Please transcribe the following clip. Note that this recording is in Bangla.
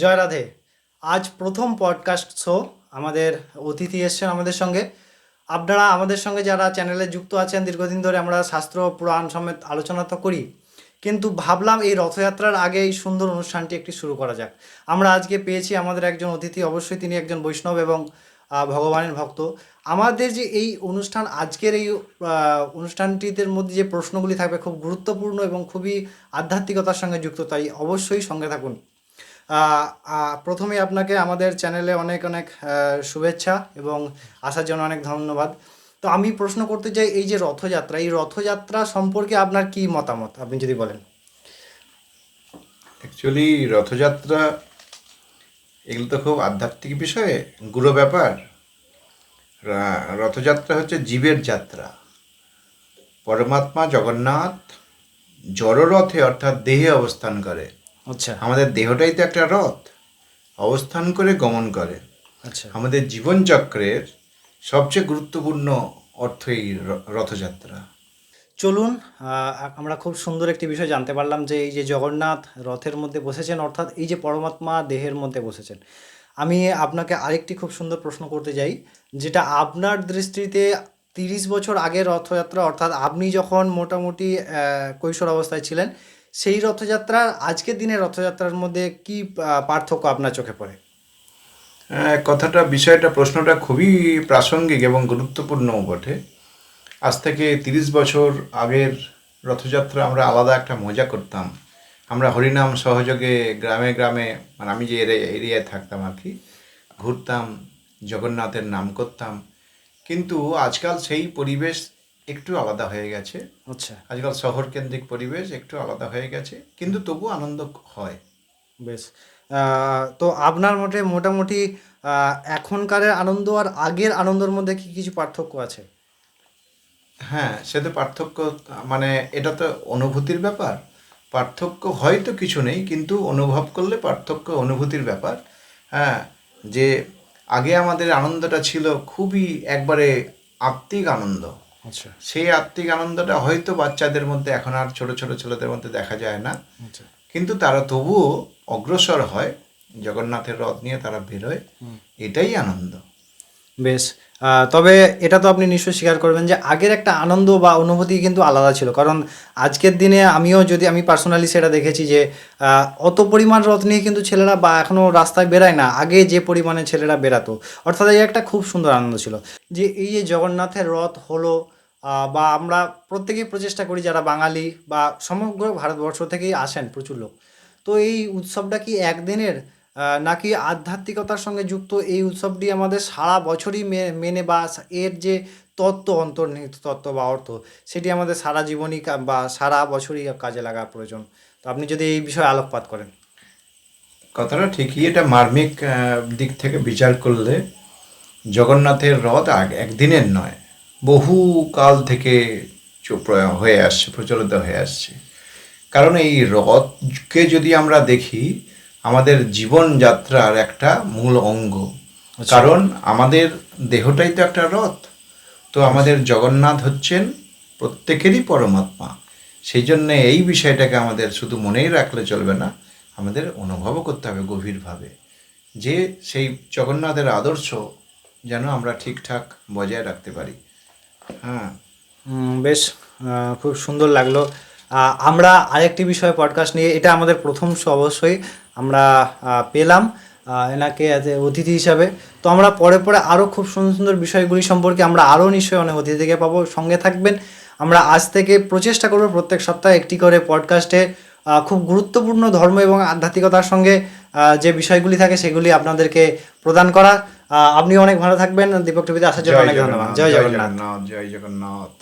জয় রাধে। আজ প্রথম পডকাস্ট শো আমাদের অতিথি এসছেন আমাদের সঙ্গে। আপনারা আমাদের সঙ্গে যারা চ্যানেলে যুক্ত আছেন, দীর্ঘদিন ধরে আমরা শাস্ত্র, পুরাণ সমেত আলোচনা তো করি, কিন্তু ভাবলাম এই রথযাত্রার আগে এই সুন্দর অনুষ্ঠানটি একটি শুরু করা যাক। আমরা আজকে পেয়েছি আমাদের একজন অতিথি, অবশ্যই তিনি একজন বৈষ্ণব এবং ভগবানের ভক্ত। আমাদের যে এই অনুষ্ঠান, আজকের এই অনুষ্ঠানটিদের মধ্যে যে প্রশ্নগুলি থাকবে খুব গুরুত্বপূর্ণ এবং খুবই আধ্যাত্মিকতার সঙ্গে যুক্ত, তাই অবশ্যই সঙ্গে থাকুন। প্রথমে আপনাকে আমাদের চ্যানেলে অনেক অনেক শুভেচ্ছা এবং আসার জন্য অনেক ধন্যবাদ। তো আমি প্রশ্ন করতে চাই, এই যে রথযাত্রা, এই রথযাত্রা সম্পর্কে আপনার কি মতামত? আপনি যদি বলেন। অ্যাকচুয়ালি রথযাত্রা এগুলো তো খুব আধ্যাত্মিক বিষয়ে, গুরু ব্যাপার। রথযাত্রা হচ্ছে জীবের যাত্রা। পরমাত্মা জগন্নাথ জড়রথে অর্থাৎ দেহে অবস্থান করে। আচ্ছা। আমাদের দেহটাই তো একটা রথ। অবস্থান করে গমন করে। আচ্ছা। আমাদের জীবনচক্রের সবচেয়ে গুরুত্বপূর্ণ অর্থ এই রথযাত্রা। চলুন আমরা খুব সুন্দর একটি বিষয় জানতে পারলাম যে এই যে জগন্নাথ রথের মধ্যে বসেছেন অর্থাৎ এই যে পরমাত্মা দেহের মধ্যে বসেছেন। আমি আপনাকে আরেকটি খুব সুন্দর প্রশ্ন করতে যাই যেটা আপনার দৃষ্টিতে তিরিশ বছর আগের রথযাত্রা অর্থাৎ আপনি যখন মোটামুটি কৈশোর অবস্থায় ছিলেন সেই রথযাত্রা, আজকের দিনের রথযাত্রার মধ্যে কি পার্থক্য আপনার চোখে পড়ে? কথাটা, বিষয়টা, প্রশ্নটা খুবই প্রাসঙ্গিক এবং গুরুত্বপূর্ণ বটে। আজ থেকে তিরিশ বছর আগের রথযাত্রা আমরা আলাদা একটা মজা করতাম। আমরা হরিনাম সহযোগে গ্রামে গ্রামে মানে আমি যে এরি- এরিয়ায় থাকতাম আর কি, ঘুরতাম, জগন্নাথের নাম করতাম। কিন্তু আজকাল সেই পরিবেশ একটু আলাদা হয়ে গেছে। আচ্ছা। আজকাল শহর কেন্দ্রিক পরিবেশ একটু আলাদা হয়ে গেছে কিন্তু তবু আনন্দ হয়। বেশ। তো আপনার মতে মোটামুটি আহ, এখনকারের আনন্দ আর আগের আনন্দের মধ্যে কি কিছু পার্থক্য আছে? হ্যাঁ সে তো পার্থক্য মানে এটা তো অনুভূতির ব্যাপার। পার্থক্য হয়তো কিছু নেই কিন্তু অনুভব করলে পার্থক্য অনুভূতির ব্যাপার। হ্যাঁ যে আগে আমাদের আনন্দটা ছিল খুবই একবারে আত্মিক আনন্দ। সেই আত্মিক আনন্দটা হয়তো বাচ্চাদের মধ্যে এখন আর ছোট ছোট ছেলেদের মধ্যে দেখা যায় না। আচ্ছা। কিন্তু তারা তবুও অগ্রসর হয় জগন্নাথের রথ নিয়ে তারা বেরোয়। এটাই আনন্দ। বেশ। তবে এটা তো আপনি নিশ্চয়ই স্বীকার করবেন যে আগের একটা আনন্দ বা অনুভূতি কিন্তু আলাদা ছিল। কারণ আজকের দিনে আমিও যদি আমি পার্সোনালি সেটা দেখেছি যে অত পরিমাণ রথ নিয়ে কিন্তু ছেলেরা বা এখনও রাস্তায় বেরায় না আগে যে পরিমাণে ছেলেরা বেরাতো অর্থাৎ এই একটা খুব সুন্দর আনন্দ ছিল। যে এই যে জগন্নাথের রথ হলো বা আমরা প্রত্যেকেই প্রচেষ্টা করি যারা বাঙালি বা সমগ্র ভারতবর্ষ থেকেই আসেন প্রচুর লোক। তো এই উৎসবটা কি একদিনের নাকি আধ্যাত্মিকতার সঙ্গে যুক্ত এই উৎসবটি আমাদের সারা বছরই মেনে বা এর যে তত্ত্ব, অন্তর্নিহিত তত্ত্ব বা অর্থ, সেটি আমাদের সারা জীবনই বা সারা বছরই কাজে লাগা প্রয়োজন। তো আপনি যদি এই বিষয়ে আলোকপাত করেন। কথাটা ঠিকই, এটা মার্মিক দিক থেকে বিচার করলে জগন্নাথের রথ একদিনের নয় বহু কাল থেকে হয়ে আসছে প্রচলিত হয়ে আসছে। কারণ এই রথকে যদি আমরা দেখি আমাদের জীবনযাত্রার একটা মূল অঙ্গ। কারণ আমাদের দেহটাই তো একটা রথ। তো আমাদের জগন্নাথ হচ্ছেন প্রত্যেকেরই পরমাত্মা। সেই জন্য এই বিষয়টাকে আমাদের শুধু মনেই রাখলে চলবে না আমাদের অনুভবও করতে হবে গভীরভাবে। যে সেই জগন্নাথের আদর্শ যেন আমরা ঠিকঠাক বজায় রাখতে পারি। হ্যাঁ। বেশ খুব সুন্দর লাগল। আমরা আরেকটি বিষয়ে পডকাস্ট নিয়ে, এটা আমাদের প্রথম অবশ্যই, আমরা পেলাম এনাকে অতিথি হিসাবে। তো আমরা পরে পরে আরও খুব সুন্দর সুন্দর বিষয়গুলি সম্পর্কে আমরা আরও নিশ্চয়ই অনেক অতিথি থেকে পাবো। সঙ্গে থাকবেন। আমরা আজ থেকে প্রচেষ্টা করব প্রত্যেক সপ্তাহে একটি করে পডকাস্টে খুব গুরুত্বপূর্ণ ধর্ম এবং আধ্যাত্মিকতার সঙ্গে যে বিষয়গুলি থাকে সেগুলি আপনাদেরকে প্রদান করা। আপনি অনেক ভালো থাকবেন। দীপক টিভিতে আসার জন্য অনেক ধন্যবাদ। জয় জগন্নাথ জয় জগন্নাথ।